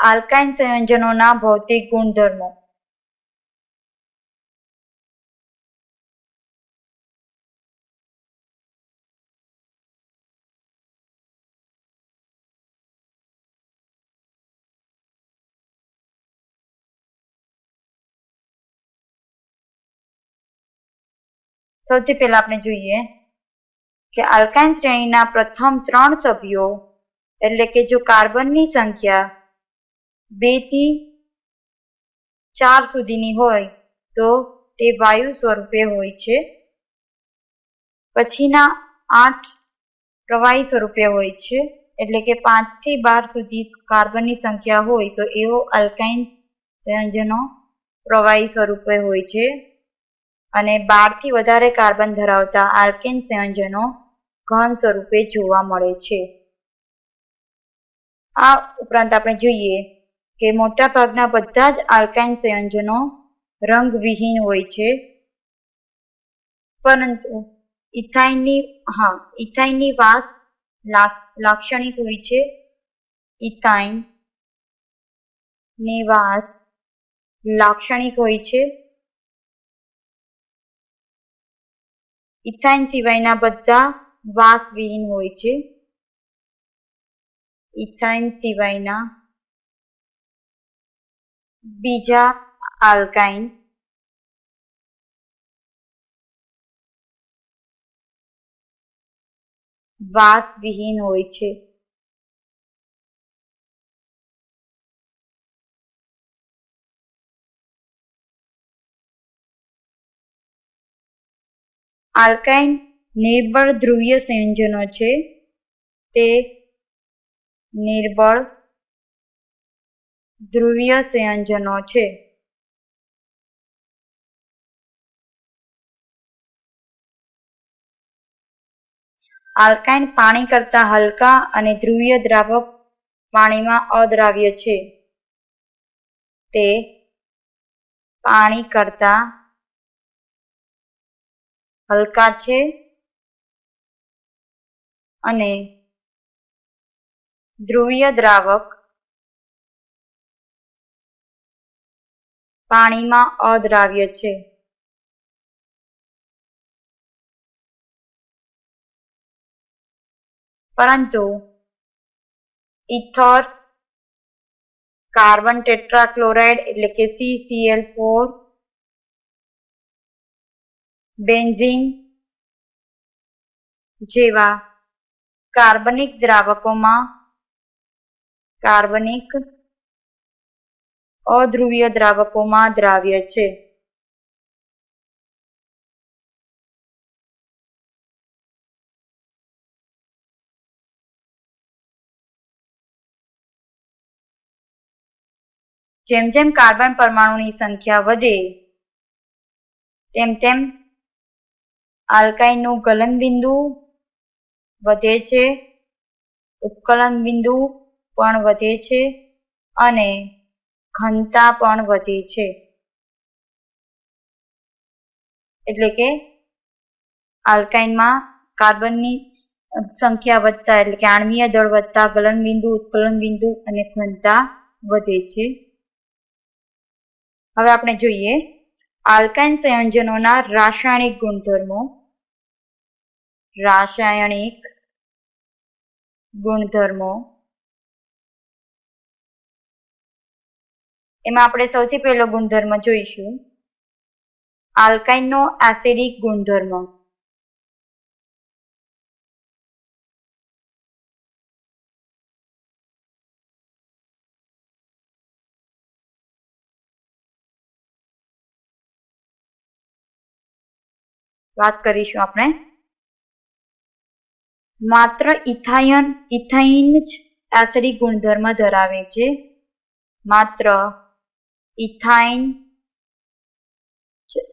Alkyne સંયોજનોના ભૌતિક ગુણધર્મો. સૌથી પહેલા આપણે જોઈએ કે આલ્કાઇન શ્રેણીના પ્રથમ ત્રણ સભ્યો એટલે કે જો કાર્બનની સંખ્યા બેથી ચાર સુધીની હોય તો તે વાયુ સ્વરૂપે હોય છે. પછીના આઠ પ્રવાહી સ્વરૂપે હોય છે. એટલે કે પાંચથી બાર સુધી કાર્બનની સંખ્યા હોય તો એવો આલ્કાઇન સંયોજનો પ્રવાહી સ્વરૂપે હોય છે. અને બારથી વધારે કાર્બન ધરાવતા આલ્કેન સંયોજનો ઘન સ્વરૂપે જોવા મળે છે. આ ઉપરાંત આપણે જોઈએ કે મોટા ભાગના બધા જ આલ્કાઇન સંયોજનો રંગવિહીન હોય છે. પરંતુ ઇથાઇનની, હા, ઇથાઇનની વાસ લાક્ષણિક હોય છે. ઇથાઇનની વાસ લાક્ષણિક હોય છે. ઇથાઇન સિવાયના બધા વાસવિહીન હોય છે. ઇથાઇન સિવાયના બીજા આલ્કાઇન વાસવિહીન હોય છે. આલ્કાઇન નિર્બળ ધ્રુવીય સંયોજનો છે. તે નિર્બળ ધ્રુવીય સંયોજનો છે. આલ્કાઇન પાણી કરતા હલકા અને ધ્રુવીય દ્રાવક પાણીમાં અદ્રાવ્ય છે. તે પાણી કરતા હલકા છે અને ધ્રુવીય દ્રાવક પાણીમાં અદ્રાવ્ય છે. પરંતુ ઇથોર કાર્બન ટેટ્રાક્લોરાઇડ એટલે કે સીસીએલ ફોર બેન્ઝીન જેવા કાર્બનિક દ્રાવકોમાં કાર્બનિક અધ્રુવીય દ્રાવકોમાં દ્રાવ્ય છે. જેમ જેમ કાર્બન પરમાણુની સંખ્યા વધે, તેમ તેમ આલ્કાઇનનું ગલન બિંદુ વધે છે ઉપકલન બિંદુ પણ વધે છે અને ઘનતા પણ વધે છે. એટલે કે આલ્કાઇનમાં કાર્બનની સંખ્યા વધતા, એટલે કે આણ્વીય દળ વધતા ગલન બિંદુ ઉત્કલન બિંદુ અને ઘનતા વધે છે. હવે આપણે જોઈએ આલ્કાઇન સંયોજનોના રાસાયણિક ગુણધર્મો. રાસાયણિક ગુણધર્મો. એમાં આપણે સૌથી પહેલો ગુણધર્મ જોઈશું. આલ્કાઇનનો એસિડિક ગુણધર્મ. વાત કરીશું આપણે. માત્ર ઇથાયન, ઇથાઇન જ એસિડિક ગુણધર્મ ધરાવે છે. માત્ર ઇથાઇન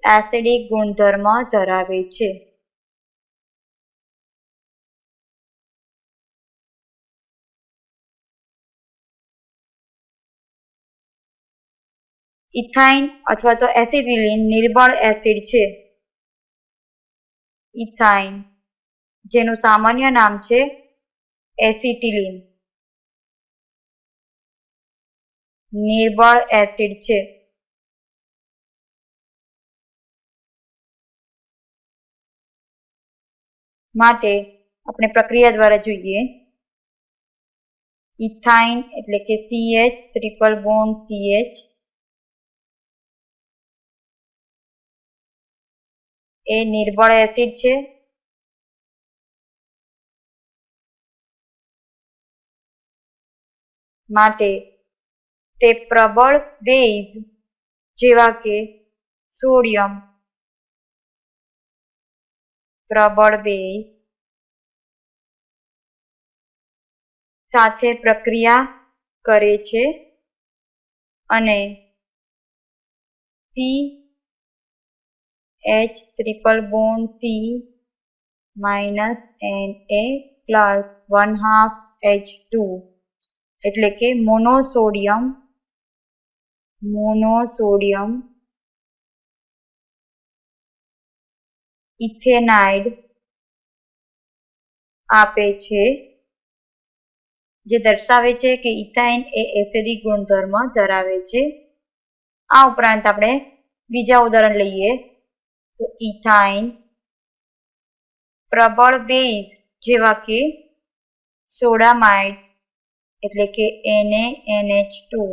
એસિડિક ગુણધર્મ ધરાવે છે. ઇથાઇન અથવા તો એસિડિલિન નિર્બળ એસિડ છે. ઇથાઇન, જેનું સામાન્ય નામ છે એસિટિલિન. નિર્બળ એસિડ છે. માટે આપણે પ્રક્રિયા દ્વારા જોઈએ. ઇથાઇન એટલે કે સીએચ ટ્રિપલ બોન્ડ સીએચ એ નિર્બળ એસિડ છે. માટે તે પ્રબળ બેઝ જેવા કે સોડિયમ પ્રબળ બેઝ સાથે પ્રક્રિયા કરે છે અને C H triple bond C minus N A plus one half H two એટલે કે મોનોસોડિયમ મોનોસોડિયમ ઇથેનાઇડ આપે છે, જે દર્શાવે છે કે ઇથાઇન એ એસિડિક ગુણધર્મ ધરાવે છે. આ ઉપરાંત આપણે બીજા ઉદાહરણ લઈએ તો ઇથાઇન પ્રબળ બેઝ જેવા કે સોડામાઇડ, એટલે કે એને એનએચ ટુ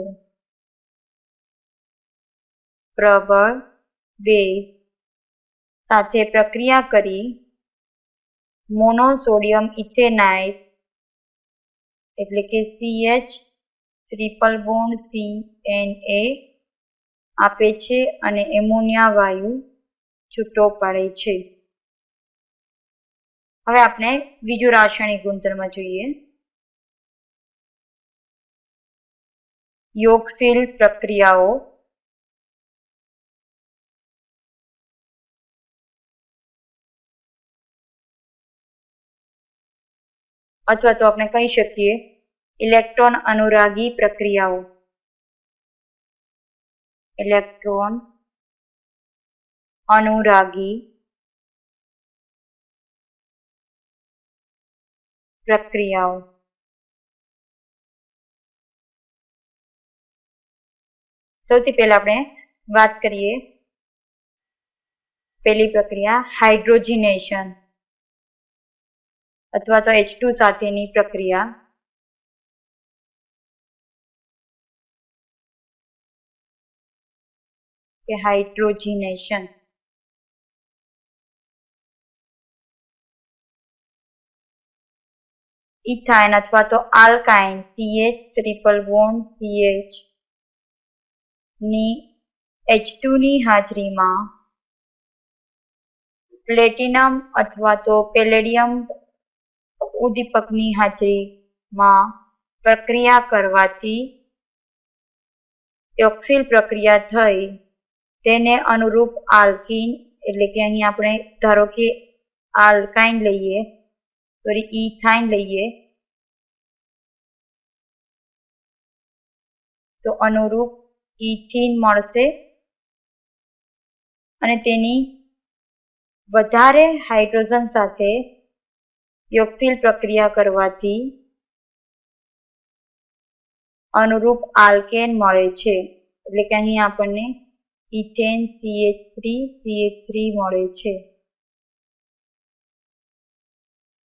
પ્રબળ વેગ સાથે પ્રક્રિયા કરી મોનોસોડિયમ ઇથેનાઇટ, એટલે કે CH triple bond C N A આપે છે અને એમોનિયા વાયુ છૂટો પાડે છે. હવે આપણે બીજું રાસાયણિક ગુણધર્મ જોઈએ. યોગશીલ પ્રક્રિયાઓ અથવા તો આપણે કહી શકીએ, ઇલેક્ટ્રોન અનુરાગી પ્રક્રિયાઓ. ઇલેક્ટ્રોન અનુરાગી પ્રક્રિયાઓ. સૌથી પહેલા આપણે વાત કરીએ પહેલી પ્રક્રિયા હાઇડ્રોજિનેશન. અથવા તો એચ ટુ સાથેની પ્રક્રિયા. કે હાઇડ્રોજિનેશન. ઇથાઇન અથવા તો આલ્કાઇન સીએચ ટ્રિપલ વોન સીએચની એચની હાજરીમાં પ્લેટિનમ અથવા તો પેલેડિયમ ઉદ્દીપકની હાજરીમાં પ્રક્રિયા કરવાથી ઓક્સિલ પ્રક્રિયા થઈ તેને અનુરૂપ આલ્કીન એટલે કે અહીં આપણે ધારો કે આલ્કાઇન લઈએ, સોરી ઇથાઇન લઈએ, તો અનુરૂપ ઇથિન મળશે અને તેની વધારે હાઇડ્રોજન સાથે યોક્તિલ પ્રક્રિયા કરવાથી અનુરૂપ આલ્કેન મળે છે. એટલે કે અહીં આપણને ethane CH three CH three મળે છે.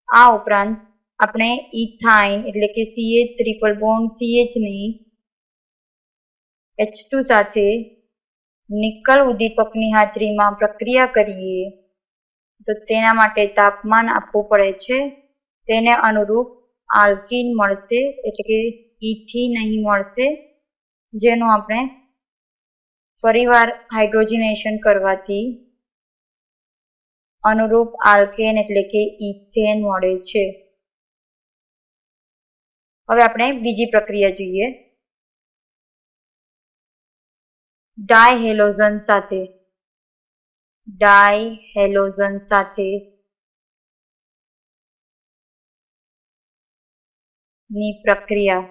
આ ઉપરાંત આપણે ઇથાઇન એટલે કે સીએચ ત્રિપલ બોન્ડ સીએચની એચ ટુ સાથે નિકલ ઉદ્દીપકની હાજરીમાં પ્રક્રિયા કરીએ. તો તેના માટે તાપમાન આપવું પડે છે. તેને અનુરૂપ આલ્કીન મળશે, એટલે કે ઇથી નહીં મળશે, જેનું આપણે ફરીવાર હાઇડ્રોજિનેશન કરવાથી અનુરૂપ આલ્કેન એટલે કે ઇથેન મળે છે. હવે આપણે બીજી પ્રક્રિયા જોઈએ. ડાયહેલોઝન સાથે. ડાયહેલોઝન સાથે ની પ્રક્રિયા,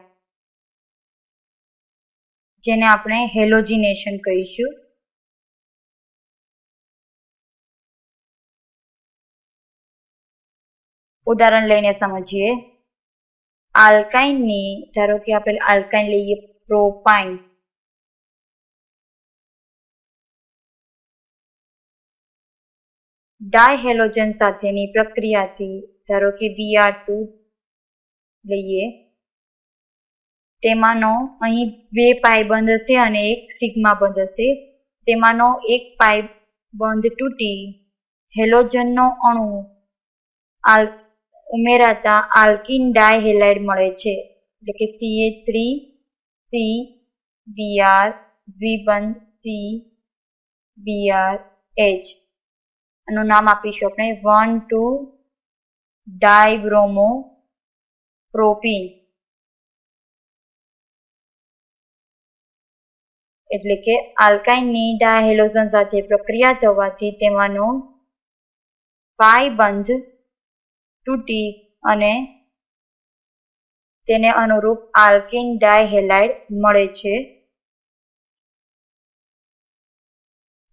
જેને આપણે હેલોજિનેશન કહીશું. ઉદાહરણ લઈને સમજીએ. આલ્કાઇનની, ધારો કે આપણે આલ્કાઇન લઈએ, પ્રોપાઇન. ડાયહેલોજન સાથેની પ્રક્રિયાથી, ધારો કે બીઆર ટુ લઈએ, તેમાંનો અહીં બે પાય બંધ હશે અને એક સિગ્મા બંધ હશે. તેમાંનો એક પાય બંધ તૂટી, હેલોજનનો અણુ આલ, ઉમેરાતા આલ્કિન ડાયહેલાઇડ મળે છે. એટલે કે સીએ થ્રી સી બીઆર દ્વિબંધ સી બીઆર એચ આનું નામ આપીશું આપણે. વન ટુ ડાયબ્રોમો પ્રોપીન એટલે કે આલ્કાઇનની ડાયહેલોઝન સાથે પ્રક્રિયા થવાથી તેમાંનો પાયબંધ તૂટી અને તેને અનુરૂપ આલ્કિન ડાયહેલાઇડ મળે છે.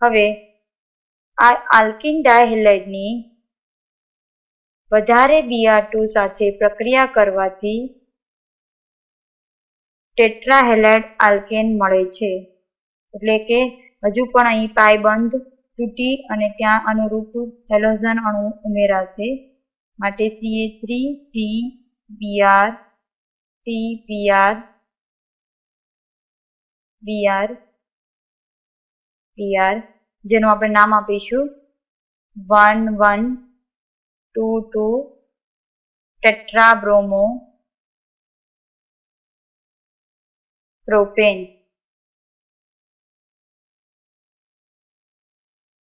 હવે આ આલ્કિન ડાયહેલાઇડની વધારે બીઆર ટુ સાથે પ્રક્રિયા કરવાથી ટેટ્રાહેલાઇડ આલ્કેન મળે છે. એટલે કે હજુ પણ અહીં પાય બંધ, તૂટી અને ત્યાં અનુરૂપ હેલોઝન અણુ ઉમેરાશે. માટે CH three C BR C BR BR BR જેનું આપણે નામ આપીશું. One one, two two, tetrabromo, propane.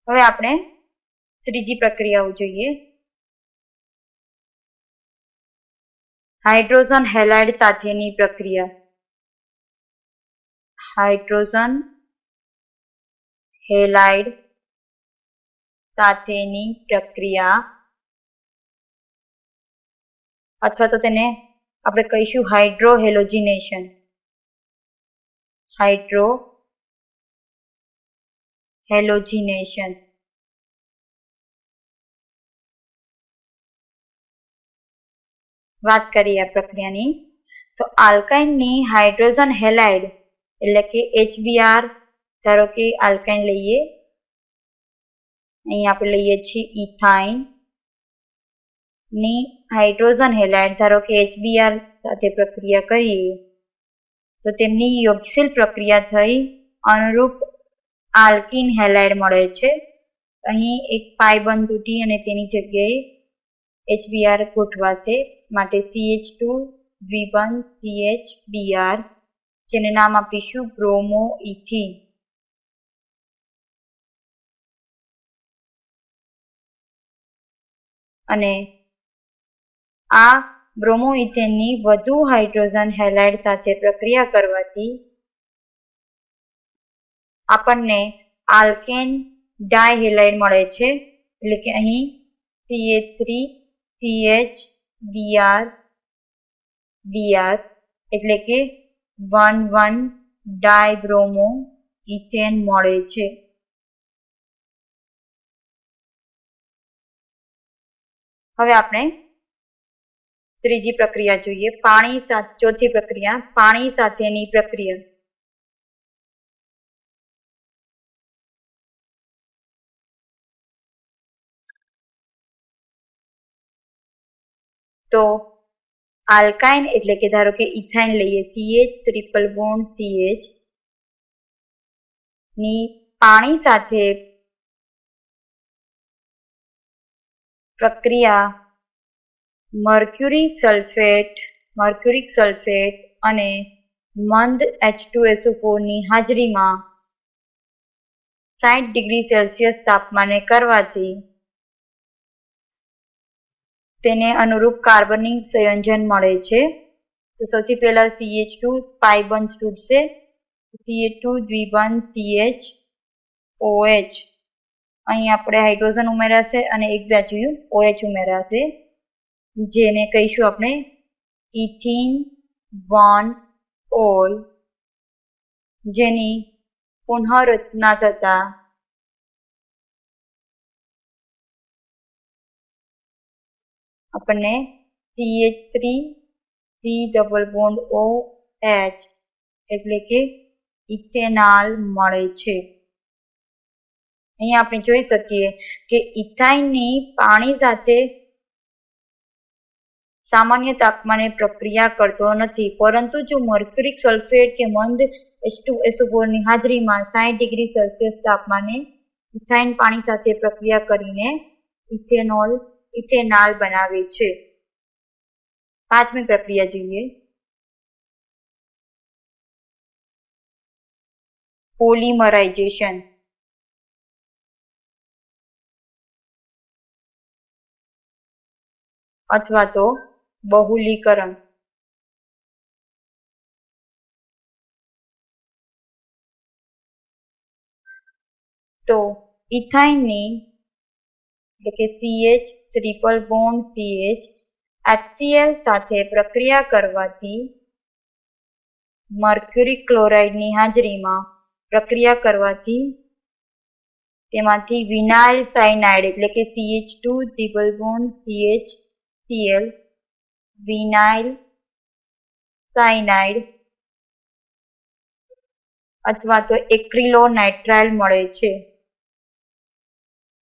હવે આપણે ત્રીજી પ્રક્રિયાઓ જોઈએ. હાઇડ્રોજન હેલાઇડ સાથેની પ્રક્રિયા. હાઇડ્રોજન હેલાઇડ સાથેની પ્રક્રિયા અથવા તો તેને આપણે કહીશું હાઇડ્રોહેલોજિનેશન. હાઇડ્રો હેલોજિનેશન વાત કરીએ આ પ્રક્રિયાની. તો આલ્કાઇનની હાઇડ્રોજન હેલાઇડ એટલે કે એચબીઆર ધારો કે આલ્કાઇન લઈએ. અહીં આપણે લઈએ છીએ ઇથાઇનની હાઇડ્રોજન હેલાઇડ ધારો કે એચબીઆર સાથે પ્રક્રિયા કરીએ, તો તેમની યોગશીલ પ્રક્રિયા થઈ અનુરૂપ આલ્કિન હેલાઇડ મળે છે. અહીં એક પાઈ બંધ તૂટી અને તેની જગ્યાએ એચબીઆર ગોઠવાશે, માટે સીએચ ટુ દ્વિબંધ સીએચ બીઆર જેને નામ આપીશું બ્રોમો ઇથિન અને આ બ્રોમોઇથેનની વધુ હાઇડ્રોજન હેલાઇડ સાથે પ્રક્રિયા કરવાથી આપણને આલ્કેન ડાયહેલાઇડ મળે છે. એટલે કે અહીં CH three CH BR BR એટલે કે વન વન ડાયબ્રોમો ઇથેન મળે છે. હવે આપણે ત્રીજી પ્રક્રિયા જોઈએ. પાણી ચોથી પ્રક્રિયા. પાણી સાથેની પ્રક્રિયા. તો આલ્કાઇન એટલે કે ધારો કે ઇથાઇન લઈએ સીએચ ટ્રિપલ બોન્ડ સીએચની પાણી સાથે પ્રક્રિયા મર્ક્યુરી સલ્ફેટ, મર્ક્યુરિક સલ્ફેટ અને મંદ એચ ટુ ની હાજરીમાં સાઠ ડિગ્રી સેલ્સિયસ તાપમાને કરવાથી તેને અનુરૂપ કાર્બનિક સંયોજન મળે છે. તો સૌથી પહેલા સીએચ ટુ પાઇબંધ તૂટશે સીએચ ટુ દ્વિબંધ સીએચ ઓએચ અહીં આપણે હાઇડ્રોજન ઉમેરાશે અને એક બાજુ ઓએચ ઉમેરાશે, જેને કહીશું આપણે ઇથિન વન ઓલ, જેની પુનઃરચના થતા આપણને C H three C double bond O H એટલે કે ઇથેનાલ મળે છે. અહીંયા આપણે જોઈ શકીએ કે ઇથાઇનની પાણી સાથે સામાન્ય તાપમાને પ્રક્રિયા કરતો નથી. પરંતુ જો મર્ક્યુરિક સલ્ફેટ કે મંદ H2SO4 ની હાજરીમાં સાહીઠ ડિગ્રી સેલ્સિયસ તાપમાને ઇથાઇન પાણી સાથે પ્રક્રિયા કરીને ઇથેનોલ, ઇથેનાલ બનાવે છે. પાંચમી પ્રક્રિયા જોઈએ. પોલિમરાઇઝેશન. અથવા તો બહુલીકરણ. તો ઇથાઇનની, એટલે કે CH triple bond CH HCl સાથે પ્રક્રિયા કરવાથી મર્ક્યુરી ક્લોરાઇડની હાજરીમાં પ્રક્રિયા કરવાથી તેમાંથી વિનાઇલ સાયનાઇડ, એટલે કે CH two triple bond CH Cl vinyl cyanide અથવા તો એક્રિલો નાઇટ્રાઇલ મળે છે.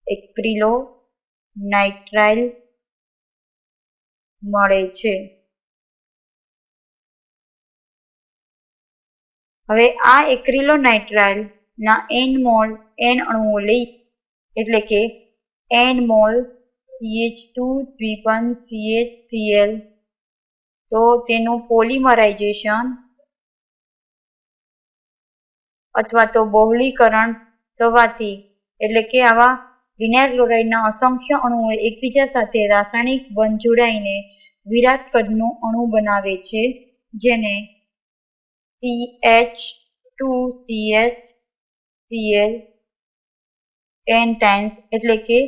એક્રિલો નાઇટ્રાઇલ મળે છે. હવે આ એક્રિલો નાઇટ્રાઇલ ના એન મોલ એન અણુઓ લઈ, એટલે કે એન મોલ CH ટુ દ્વિબંધ CHCl તો તેનું પોલિમરાઇઝેશન અથવા તો બહુલીકરણ થવાથી, એટલે કે આવા વિનાઇલ ક્લોરાઇડના અસંખ્ય અણુઓ એકબીજા સાથે રાસાયણિક બંધ જોડાઈને વિરાટ કદનું અણુ બનાવે છે, જેને CH two CH Cl n times એટલે કે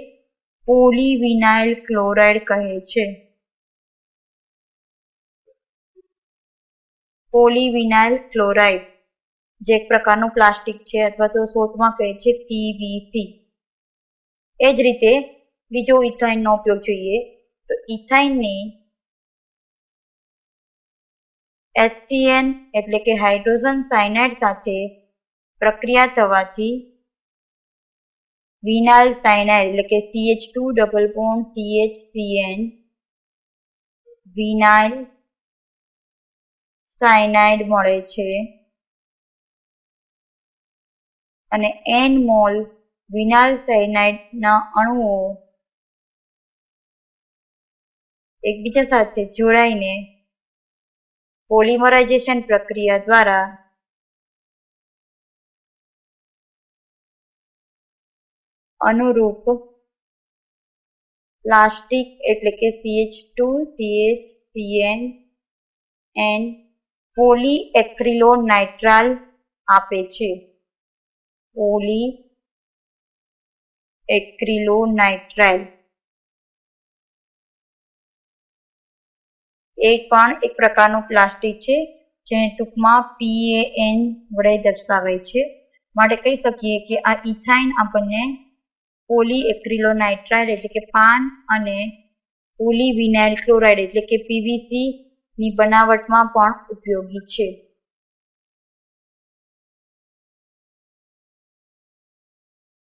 પોલીવિનાઇલ ક્લોરાઇડ કહે છે. પોલીવિનાઇલ ક્લોરાઇડ, જે એક પ્રકારનું પ્લાસ્ટિક છે અથવા તો શોર્ટમાં કહે છે પીવીસી એ જ રીતે બીજો ઇથાઇનનો ઉપયોગ જોઈએ તો ઇથાઇનને એચસીએન એટલે કે હાઇડ્રોજન સાયનાઇડ સાથે પ્રક્રિયા થવાથી વિનાઇલ સાયનાઇડ એટલે કે CH two double bond n vinyl cyanide મળે છે. અને એન મોલ વિનાઇલ સાયનાઇડના અણુઓ એકબીજા સાથે જોડાઈને પોલિમરાઇઝેશન પ્રક્રિયા દ્વારા અનુરૂપ પ્લાસ્ટિક એટલે કે CH two CHCN n nitrile આપે છે. પોલી એક્રિલોનાઇટ્રાઇલ એ પણ એક પ્રકારનું પ્લાસ્ટિક છે, જેને ટૂંકમાં પીએએન વડે દર્શાવે છે. માટે કહી શકીએ કે આ ઇથાઇન આપણને પોલી એક્રિલોનાઇટ્રાઇડ એટલે કે પાન અને પોલી વિનાઇલ ક્લોરાઇડ એટલે કે પીવીસી ની બનાવટમાં પણ ઉપયોગી છે.